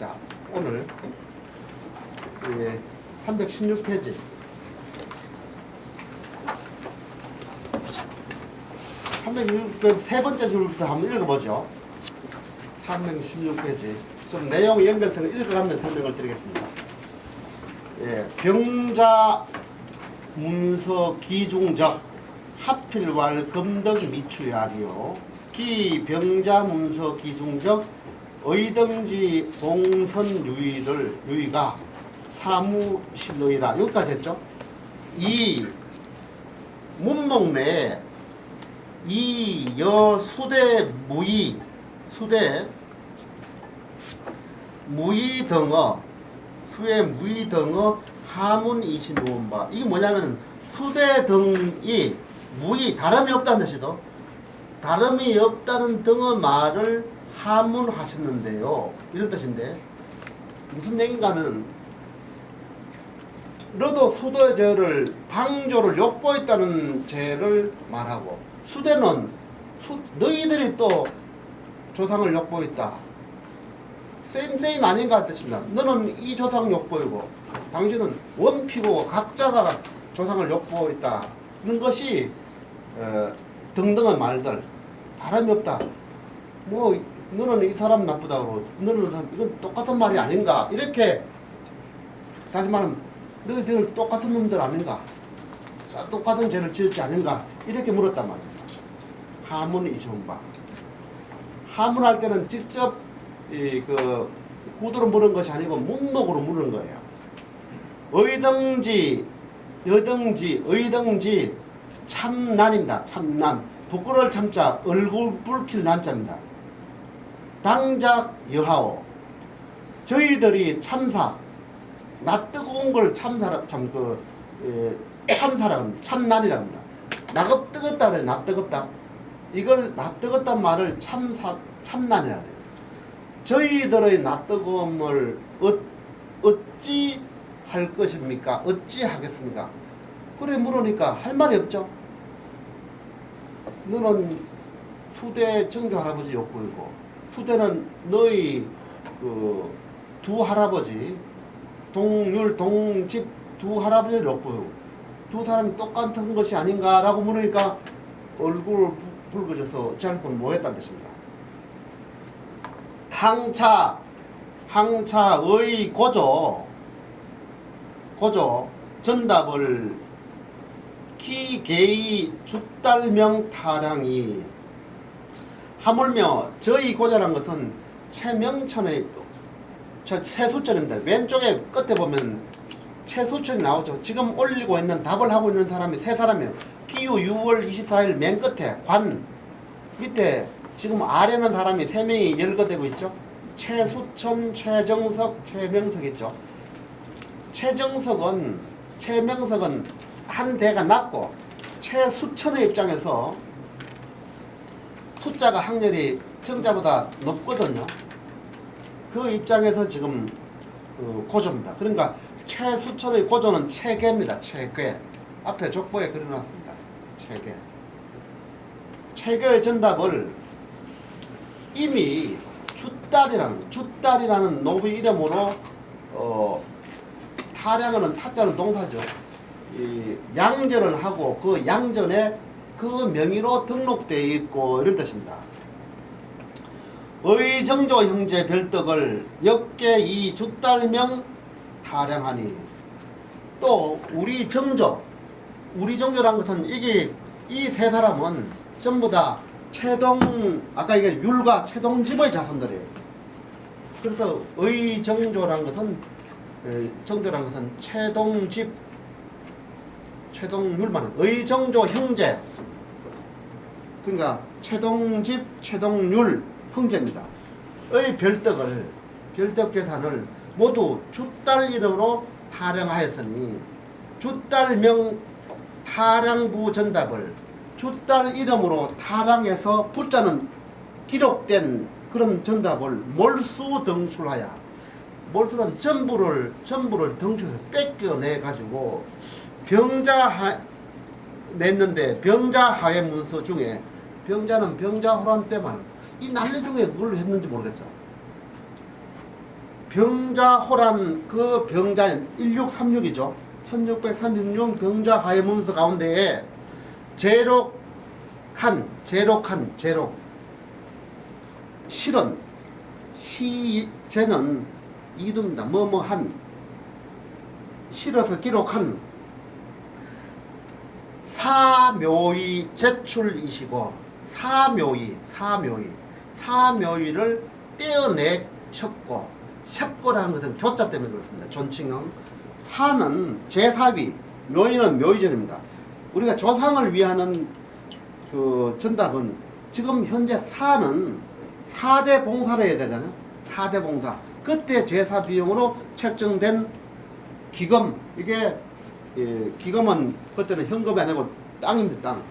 자, 오늘 예, 316페이지. 316페이지 세 번째 줄부터 한번 읽어보죠. 316페이지. 좀 내용 연결성을 읽어가면서 설명을 드리겠습니다. 예, 병자 문서 기중적 하필왈 금덕 미추야리요 기 병자 문서 기중적 의등지 봉선 유의를 유의가 사무실로이라 여기까지 했죠. 이 문목 내에 이 여 수대 무의 수대 무의 등어 수의 무의 등어 하문 이시 누운바 이게 뭐냐면은 수대 등이 무의 다름이 없다는 뜻이죠. 다름이 없다는 등의 말을 하문하셨는데요. 이런 뜻인데 무슨 얘기인가 하면은 너도 수도의 죄를 방조를 욕보했다는 죄를 말하고 수대는 수, 너희들이 또 조상을 욕보했다. 쌤쌤 아닌가 뜻입니다. 너는 이 조상 욕보이고 당신은 원피고 각자가 조상을 욕보했다. 이런 것이 어, 등등의 말들 다름이 없다. 뭐 너는 이 사람 나쁘다고 너는 이 사람 이건 똑같은 말이 아닌가 이렇게 다시 말하면 너희들 똑같은 놈들 아닌가 아, 똑같은 죄를 지었지 않은가 이렇게 물었단 말입니다. 하문이 전바 하문할 때는 직접 이그 구두로 물은 것이 아니고 문목으로 물은 거예요. 의등지 여등지 의등지 참난입니다. 참난 부끄러울 참자 얼굴 붉힐 난자입니다. 당작 여하오 저희들이 참사 나 뜨거운 걸 참사라 참그 참사라 합니다. 참난이라 합니다. 나급 뜨겁다 그래 나 뜨겁다. 이걸 나 뜨겁단 말을 참사 참난이라 해요. 저희들의 나 뜨거움을 어, 어찌 할 것입니까? 어찌 하겠습니까? 그래 물으니까 할 말이 없죠. 너는 투대 정조 할아버지 욕보이고 투대는 너희 그 두 할아버지 동률 동집 두 할아버지를 욕보이고 두 사람이 똑같은 것이 아닌가라고 물으니까 얼굴 붉- 붉어져서 짧은 뭐했다는 뜻입니다. 항차 항차의 고조 고조 전답을 키게이 주달명 타량이 하물며 저희 고자란 것은 최명천의 저 최수천입니다. 왼쪽에 끝에 보면 최수천이 나오죠. 지금 올리고 있는 답을 하고 있는 사람이 세 사람이에요. 기후 6월 24일 맨 끝에 관 밑에 지금 아래는 사람이 세 명이 열거되고 있죠. 최수천, 최정석, 최명석 있죠. 최정석은 최명석은 한 대가 낮고 최수천의 입장에서 숫자가 확률이 정자보다 높거든요. 그 입장에서 지금 어, 고조입니다. 그러니까 최수천의 고조는 체계입니다. 체계. 앞에 족보에 그려놨습니다. 체계. 체계의 정답을 이미 주딸이라는 주딸이라는 노비 이름으로 어, 타량하는 타자는 동사죠. 이 양전을 하고 그 양전에 그 명의로 등록되어 있고 이런 뜻입니다. 의정조 형제 별떡을 역계 이 주딸명 타량하니 또 우리 정조 우리 정조란 것은 이게 이 세 사람은 전부 다 최동 아까 이게 율과 최동집의 자손들이에요. 그래서 의정조란 것은 에, 정조란 것은 최동집 최동률만 의정조 형제 그러니까 최동집 최동률 형제입니다. 의 별떡을 별떡 재산을 모두 주딸 이름으로 타령하였으니 주딸명 타량부 전답을 주딸 이름으로 타랑해서 붙자는 기록된 그런 전답을 몰수 등출하여 몰수는 전부를 전부를 등출해서 뺏겨내 가지고 병자 냈는데 병자 하의 문서 중에 병자는 병자 호란 때만 이 난리 중에 뭘 했는지 모르겠어. 병자 호란 그 병자 1636이죠. 1636 병자 하이문스 가운데에 제록한 제록한 제록 실은 시제는 이dum입니다. 뭐뭐한 실어서 기록한 사묘의 제출이시고 사묘의 사묘의 사묘의를 떼어내셨고 셨고라는 것은 교자 때문에 그렇습니다. 존칭형 사는 제사위 묘의는 묘의전입니다. 우리가 조상을 위하는 그 전답은 지금 현재 사는 4대 봉사를 해야 되잖아요. 4대 봉사. 그때 제사 비용으로 책정된 기금 이게 예, 기금은 그때는 현금이 아니고 땅입니다. 땅.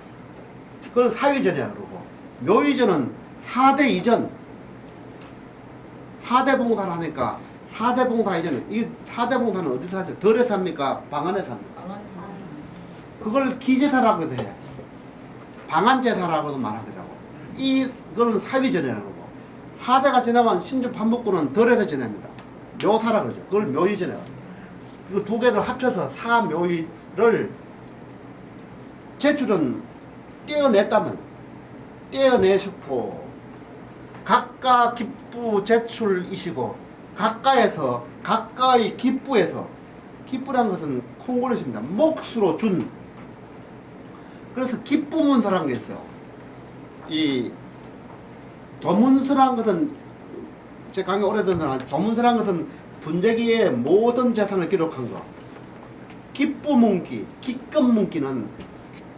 그걸 사위전이라고 묘의전은 4대 이전 4대 봉사를 하니까 4대 봉사 이전은 이 4대 봉사는 어디서 하죠? 덜에서 합니까? 방 안에서 합니까? 그걸 기제사라고 해서 해. 방안제사라고도 말하기도 하고 이 그거는 사위전이라고 그러고 4대가 지나면 신주 반복구는 덜에서 지냅니다. 묘사라 그러죠. 그걸 묘의전이라고 그 두 개를 합쳐서 사묘의를 제출은 떼어냈다면 떼어내셨고 각가 기부 제출이시고 각가에서 각가의 기부에서 기부란 것은 콩고르십니다. 몫으로 준 그래서 기부 문서라는 게 있어요. 이 도문서라는 것은 제 강의 오래된 날 도문서라는 것은 분재기의 모든 재산을 기록한 거. 기부 문기, 기금 문기는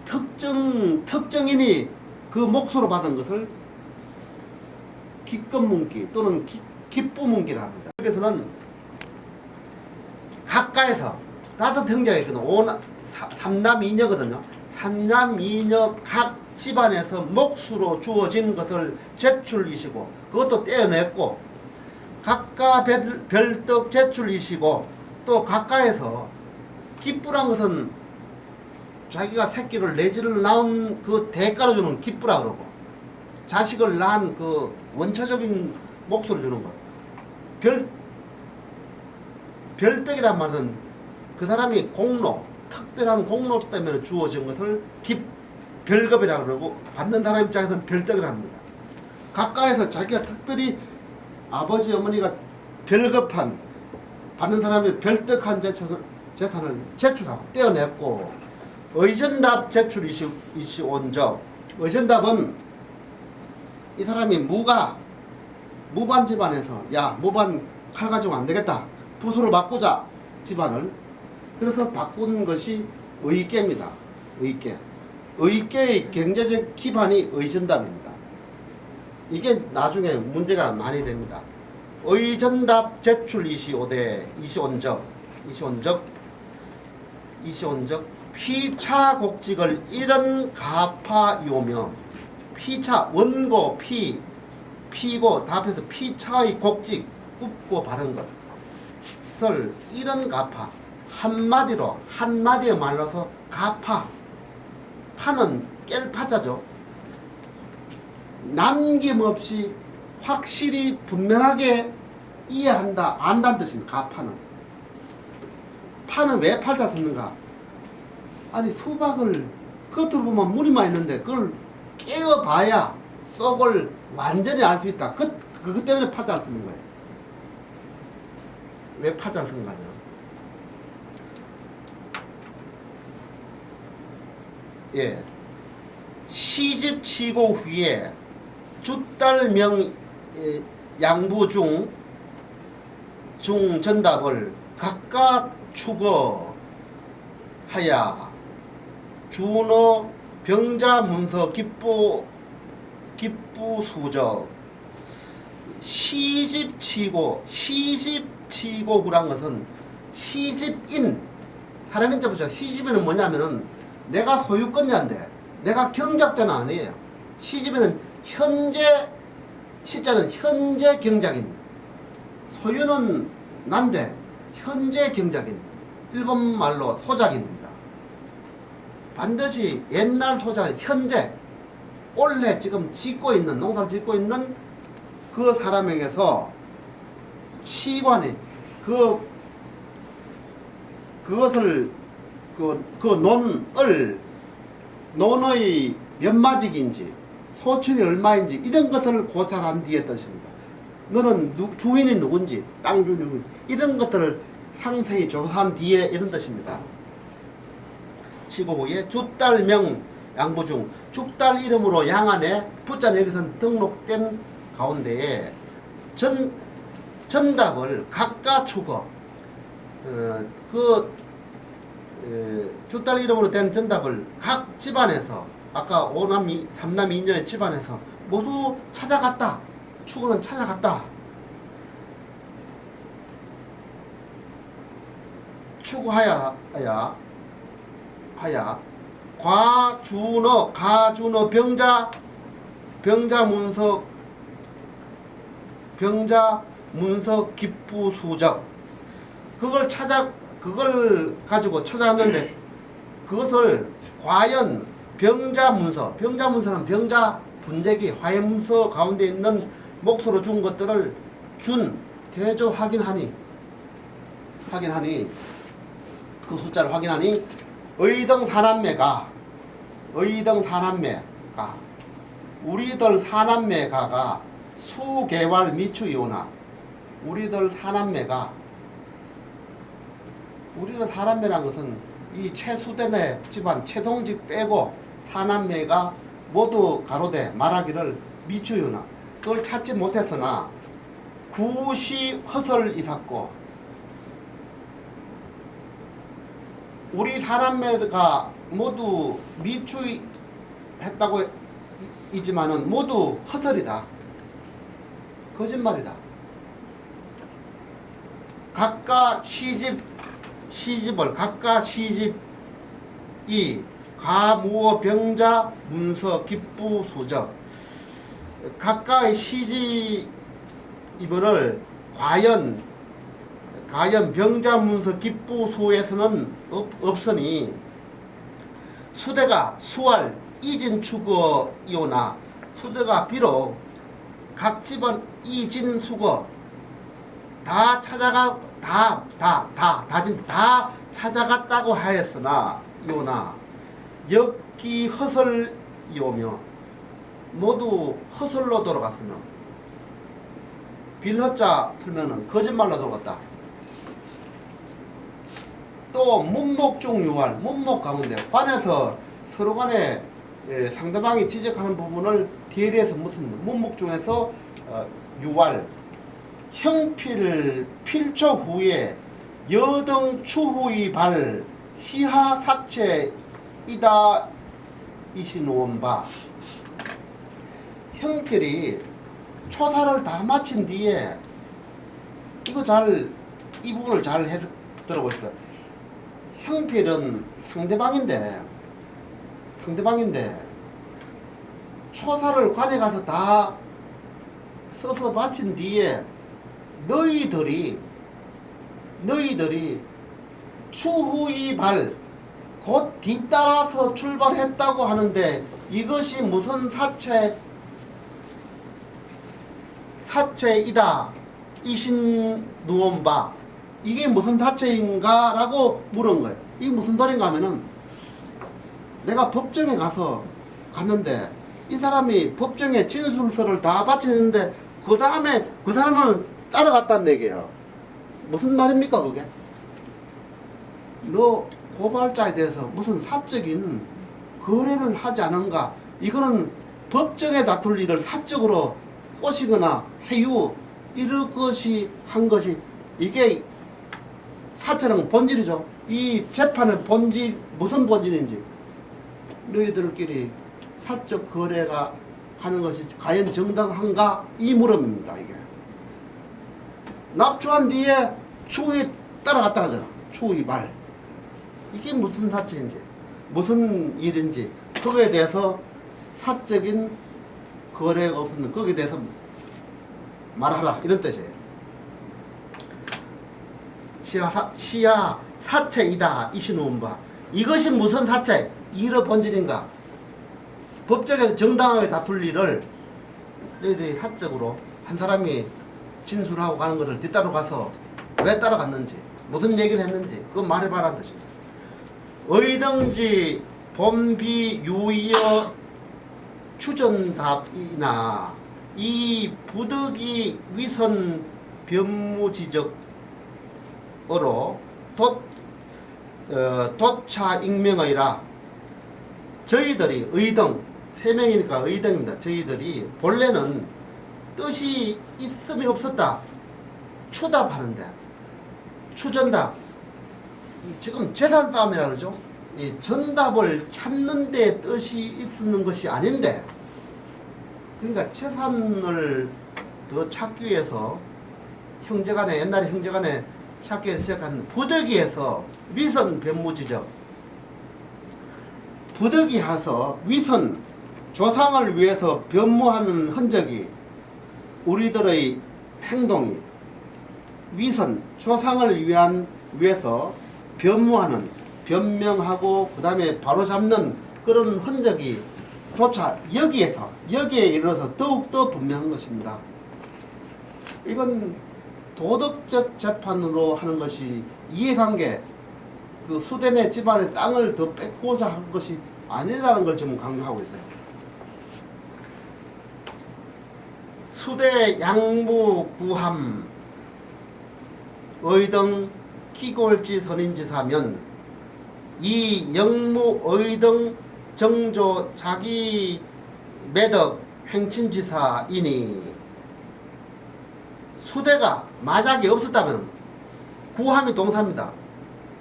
특정 특정인이 그 몫으로 받은 것을 기금문기 또는 기, 기부문기라 합니다. 여기서는 각가에서 다섯 형제가 있거든. 오나, 사- 삼남 이녀거든요. 삼남 이녀 각 집안에서 몫으로 주어진 것을 제출이시고 그것도 떼어냈고 각가 별- 별떡 제출이시고 또 각가에서 기쁘란 것은 자기가 새끼를 내지를 낳은 그 대가로 주는 기쁘라 그러고 자식을 낳은 그 원초적인 몫으로 주는 거. 별 별떡이란 말은 그 사람이 공로, 특별한 공로 때문에 주어진 것을 기, 별급이라 그러고 받는 사람 입장에서는 별떡이라 합니다. 각가에서 자기가 특별히 아버지 어머니가 별급한 받는 사람이 별떡한 재산을 제출하고 떼어냈고 의전답 제출이시 온적. 의전답은 이 사람이 무가 무반 집안에서 야 무반 칼 가지고 안 되겠다. 부수로 바꾸자 집안을. 그래서 바꾼 것이 의계입니다. 의계. 의계의 경제적 기반이 의전답입니다. 이게 나중에 문제가 많이 됩니다. 의전답 제출 이시오대 이시온적 이시온적 이시온적 피차 곡직을 이런 가파이오며 피차 원고 피 피고 답해서 피차의 곡직 굽고 바른 것을 이런 가파. 한마디로 한마디에 말라서 가파. 파는 깰파자죠. 남김없이 확실히 분명하게 이해한다 안다는 뜻입니다 가파는. 파는 왜 팔자 썼는가 아니 수박을 겉으로 보면 무늬만 있는데 그걸 깨어봐야 썩을 완전히 알 수 있다. 그, 그것 때문에 파자를 쓰는 거예요. 왜 파자를 쓰는 거냐. 예. 시집 치고 후에 주딸명 예, 양부 중, 중 전답을 각각 추거하야 준어 병자 문서 기부 기부 수적 시집 치고 시집 치고 그란 것은 시집인. 사람 인 자 보죠 시집에는 뭐냐면은 내가 소유권자인데 내가 경작자는 아니에요. 시집에는 현재 시자는 현재 경작인. 소유는 난데 현재 경작인. 일본 말로 소작인입니다 반드시 옛날 소장 현재 원래 지금 짓고 있는 농사를 짓고 있는 그 사람에게서 치관이 그 그것을 그, 그 논을 논의 몇 마직인지 소출이 얼마인지 이런 것을 고찰한 뒤에 뜻입니다. 너는 누, 주인이 누군지 땅 주인이 이런 것들을 상세히 조사한 뒤에 이런 뜻입니다. 치고 후에 주딸명 양부 중 죽딸 이름으로 양안에 붙자 여기선 등록된 가운데에 전 전답을 각각 추거 어, 그 에, 주딸 이름으로 된 전답을 각 집안에서 아까 오남이 삼남 이녀의 집안에서 모두 찾아갔다. 추구는 찾아갔다. 추구하야 하야 하야. 과준어 가준어 병자. 병자 문서 병자 문서 기부 수적. 그걸 찾아 그걸 가지고 찾아왔는데 그것을 과연 병자 문서 병자 문서는 병자 분재기 화염서 가운데 있는 목소로 준 것들을 준 대조 확인하니 확인하니 그 숫자를 확인하니 의등 사남매가 의등 사남매가 우리들 사남매가가 수개월 미추이오나 우리들 사남매가 우리들 사남매란 것은 이 최수대네 집안 최동집 빼고 사남매가 모두 가로되 말하기를 미추이오나 그걸 찾지 못했으나 구시 허설 이삭고 우리 사람매가 모두 미추했다고 이지만은 모두 허설이다. 거짓말이다. 각각 시집 시집을 각각 시집이 가무어 병자 문서 기부 소적 각각의 시집 이거를 과연 가연 병자 문서 기부소에서는 없, 없으니 수대가 수월 이진 추거 이오나 수대가 비록 각 집안 이진 수거 다 찾아가 다 다 다 다진 다 찾아갔다고 하였으나 이오나 역기 허설이오며 모두 허설로 돌아갔으며 빌허자 틀면은 거짓말로 돌아갔다. 또 문목중 유활 문목 가운데 관에서 서로 간에 예, 상대방이 지적하는 부분을 대리해서 묻습니다. 문목 중에서 어, 유활 형필 필초 후에 여등 추후의 발 시하 사체 이다 이시노원 바 형필이 초사를 다 마친 뒤에 이거 잘 이 부분을 잘 해석 들어보십시오. 형필은 상대방인데 상대방인데 초사를 관에 가서 다 써서 마친 뒤에 너희들이 너희들이 추후의 발곧 뒤따라서 출발했다고 하는데 이것이 무슨 사체 사체이다. 이신 누원바 이게 무슨 사체인가 라고 물은 거예요. 이게 무슨 소린가 하면은 내가 법정에 가서 갔는데 이 사람이 법정에 진술서를 다 바치는데 그 다음에 그 사람을 따라갔다는 얘기예요. 무슨 말입니까 그게? 너 고발자에 대해서 무슨 사적인 거래를 하지 않은가? 이거는 법정에 다툴 일을 사적으로 꼬시거나 해유 이런 것이 한 것이 이게 사체는 본질이죠. 이 재판의 본질 무슨 본질인지 너희들끼리 사적 거래가 하는 것이 과연 정당한가 이 물음입니다. 이게 납주한 뒤에 추후에 따라갔다 하잖아. 추후의 말 이게 무슨 사체인지 무슨 일인지 그거에 대해서 사적인 거래가 없었는 거기에 대해서 말하라 이런 뜻이에요. 시야 사, 시야 사체이다 이시노운 바. 이것이 무슨 사체? 이러 본질인가? 법정에서 정당하게 다툴 일을 너희들이 사적으로 한 사람이 진술하고 가는 것을 뒤따라 가서 왜 따라갔는지 무슨 얘기를 했는지 그거 말해봐라는 뜻입니다. 의등지 범비 유여 추전답이나 이 부득이 위선 변무지적 으로 도, 어, 도차 익명의라 저희들이 의등 세 명이니까 의등입니다. 저희들이 본래는 뜻이 있음이 없었다. 추답하는데 추전답 이 지금 재산 싸움이라 그러죠. 이 전답을 찾는데 뜻이 있는 것이 아닌데 그러니까 재산을 더 찾기 위해서 형제간에 옛날에 형제간에 찾기 위해서 시작한 부득이해서 위선 변무 지적 부득이해서 위선 조상을 위해서 변모하는 흔적이 우리들의 행동이 위선 조상을 위한 위해서 변모하는 변명하고 그 다음에 바로잡는 그런 흔적이 도차 여기에서 여기에 이르러서 더욱더 분명한 것입니다. 이건 도덕적 재판으로 하는 것이 이해관계 그 수대내 집안의 땅을 더 뺏고자 한 것이 아니라는 걸 지금 강조하고 있어요. 수대 양무 구함 의등 키골지 선인지사면 이 영무 의등 정조 자기 매덕 행친지사이니 수대가 만약에 없었다면 구함이 동사입니다.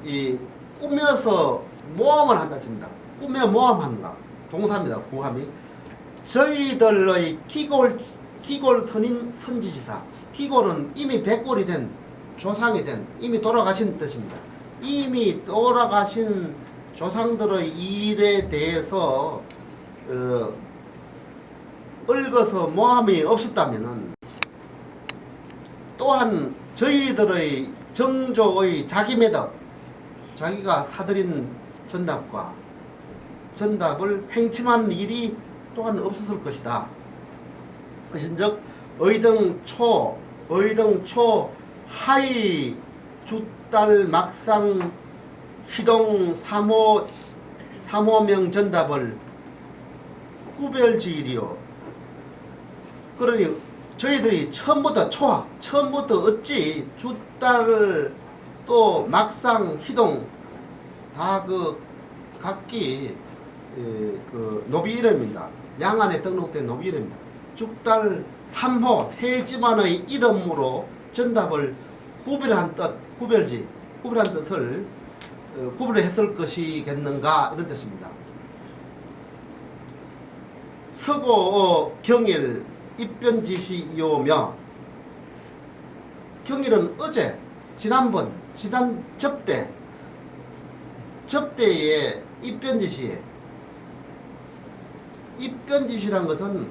이 꾸며서 모함을 한다 칩니다. 꾸며 모함한다. 동사입니다. 구함이 저희들의 기골 기골 선인 선지지사 기골은 이미 백골이 된 조상이 된 이미 돌아가신 뜻입니다. 이미 돌아가신 조상들의 일에 대해서 어, 얽어서 모함이 없었다면은 또한 저희들의 정조의 자기 매덕 자기가 사들인 전답과 전답을 횡침한 일이 또한 없었을 것이다. 그신즉 의등 초 의등 초 하이 주달 막상 희동 삼호 삼호명 전답을 구별지일이요. 그러니 저희들이 처음부터 초하 처음부터 어찌 주달 또 막상 희동 다 그 각기 에, 그 노비 이름입니다. 양안에 등록된 노비 이름입니다. 죽달 삼호 세 집안의 이름으로 전답을 구별한 뜻, 구별지, 구별한 뜻을 어, 구별했을 것이겠는가 이런 뜻입니다. 서고 어, 경일 입변지시이오며 경일은 어제 지난번 지난 접대 접대의 입변지시에 입변지시란 것은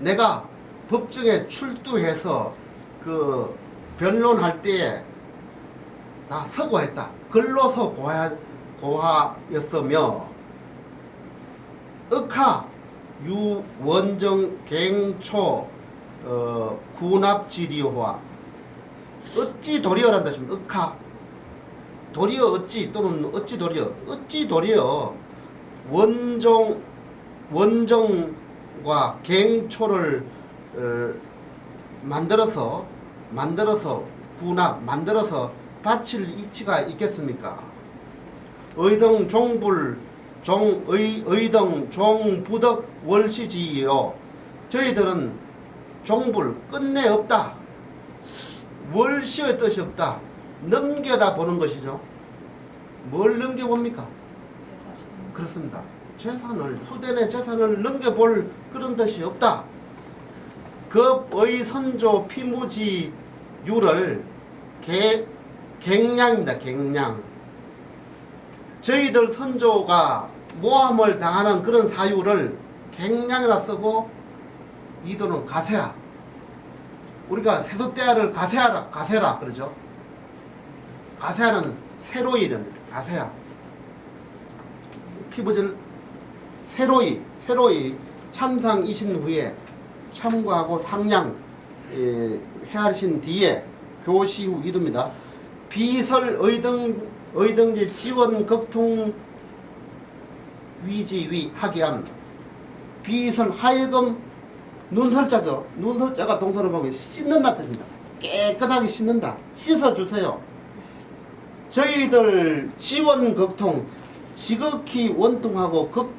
내가 법정에 출두해서 그 변론할 때에 다 서고했다. 글로서 고하, 고하였으며 억하 유원정 갱초 어, 군합지리화 어찌 도리어란 뜻입니다. 억하 도리어 어찌 또는 어찌 도리어 어찌 도리어 원종 원정과 갱초를 어, 만들어서 만들어서 군합 만들어서 바칠 이치가 있겠습니까? 의등 종불 종의 의등 종부덕 월시지요. 저희들은 종불 끝내 없다. 월시의 뜻이 없다. 넘겨다 보는 것이죠. 뭘 넘겨봅니까? 그렇습니다. 재산을 수대내 재산을 넘겨볼 그런 뜻이 없다. 급의 선조 피무지 유를 개, 갱량입니다. 갱량. 저희들 선조가 모함을 당하는 그런 사유를 갱량이라 쓰고 이도는 가세야. 우리가 세속대야를 가세하라, 가세라 그러죠. 가세하는 새로이 이런 가세야. 피부질 새로이 새로이 참상 이신 후에 참고하고 상량 예, 헤아리신 뒤에 교시 후 이두입니다. 비설 의 등 의등지 지원 극통 위지위 하기함 비설 하여금 눈설자죠. 눈설자가 동서로 보면 씻는다 뜻입니다. 깨끗하게 씻는다. 씻어주세요. 저희들 지원 극통 지극히 원통하고 극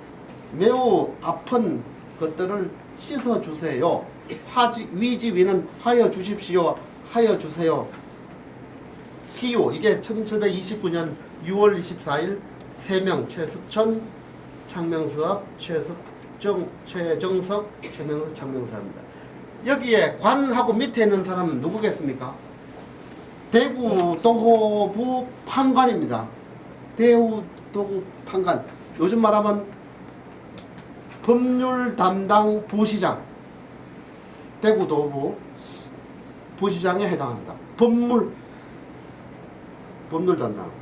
매우 아픈 것들을 씻어주세요. 화지, 위지 위는 하여 주십시오. 하여 주세요. 기호 이게 1729년 6월 24일 세명 최숙천 창명수업 최석정 최정석 최명석 창명사입니다. 여기에 관하고 밑에 있는 사람은 누구겠습니까? 대구 도호부 판관입니다. 대구 도구 판관. 요즘 말하면 법률 담당 부시장. 대구 도부 부시장에 해당합니다. 법물 법률 담당.